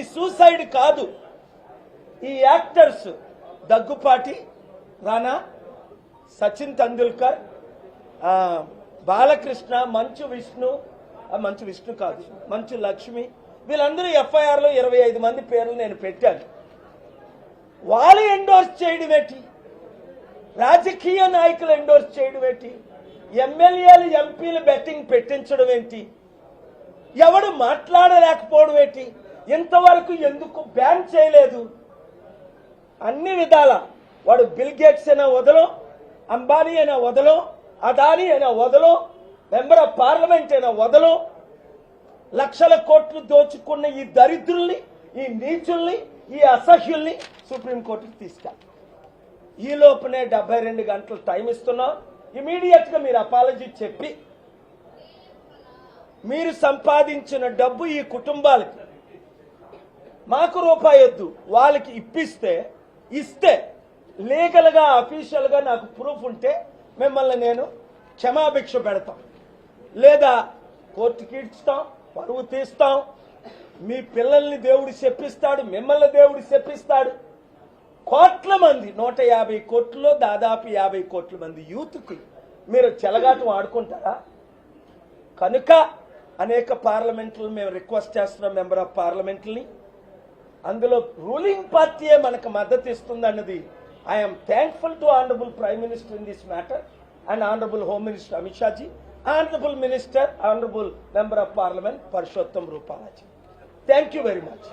ఈ సూసైడ్ కాదు. ఈ యాక్టర్స్ దగ్గుపాటి రానా సచిన్ తెండూల్కర్ బాలకృష్ణ మంచు విష్ణు మంచు విష్ణు కాదు మంచు లక్ష్మి వీళ్ళందరూ ఎఫ్ఐఆర్లో ఇరవై ఐదు మంది పేర్లు నేను పెట్టాను. వాళ్ళు ఎండోర్స్ చేయడం ఏంటి? రాజకీయ నాయకులు ఎండోర్స్ చేయడం ఏంటి? ఎమ్మెల్యేలు ఎంపీలు బెట్టింగ్ పెట్టించడం ఏంటి? ఎవడు మాట్లాడలేకపోవడం ఏంటి? ఇంతవరకు ఎందుకు బ్యాన్ చేయలేదు? అన్ని విధాల వాడు బిల్ గేట్స్ అయినా వదలో అంబానీ అయినా వదలో అదానీ అయినా వదలో మెంబర్ ఆఫ్ పార్లమెంట్ అయినా వదలో లక్షల కోట్లు దోచుకున్న ఈ దరిద్రుల్ని ఈ నీచుల్ని ఈ అసహ్యుల్ని సుప్రీంకోర్టుకి తీసుకెళ్ళి ఈ లోపునే డెబ్బై రెండు గంటలు టైం ఇస్తున్నాం. ఇమీడియట్గా మీరు అపాలజీ చెప్పి మీరు సంపాదించిన డబ్బు ఈ కుటుంబాలకి మాకు రూపాయి వద్దు వాళ్ళకి ఇప్పిస్తే ఇస్తే లీగల్గా అఫీషియల్గా నాకు ప్రూఫ్ ఉంటే మిమ్మల్ని నేను క్షమాభిక్ష పెడతాం. లేదా కోర్టుకి ఇస్తాం పరువు తీస్తాం. మీ పిల్లల్ని దేవుడు చెప్పిస్తాడు మిమ్మల్ని దేవుడు చెప్పిస్తాడు కోట్ల మంది నూట యాభై కోట్లలో దాదాపు యాభై కోట్ల మంది యూత్కి మీరు చెలగాటం ఆడుకుంటారా? కనుక అనేక పార్లమెంట్లు మేము రిక్వెస్ట్ చేస్తున్నాం మెంబర్ ఆఫ్ పార్లమెంట్ని. అందులో రూలింగ్ పార్టీయే మనకు మద్దతు ఇస్తుంది అన్నది I'm thankful to honourable prime minister in this matter and honourable home minister Amit Shahji honourable minister honourable member of parliament Parshottam Rupalaji thank you very much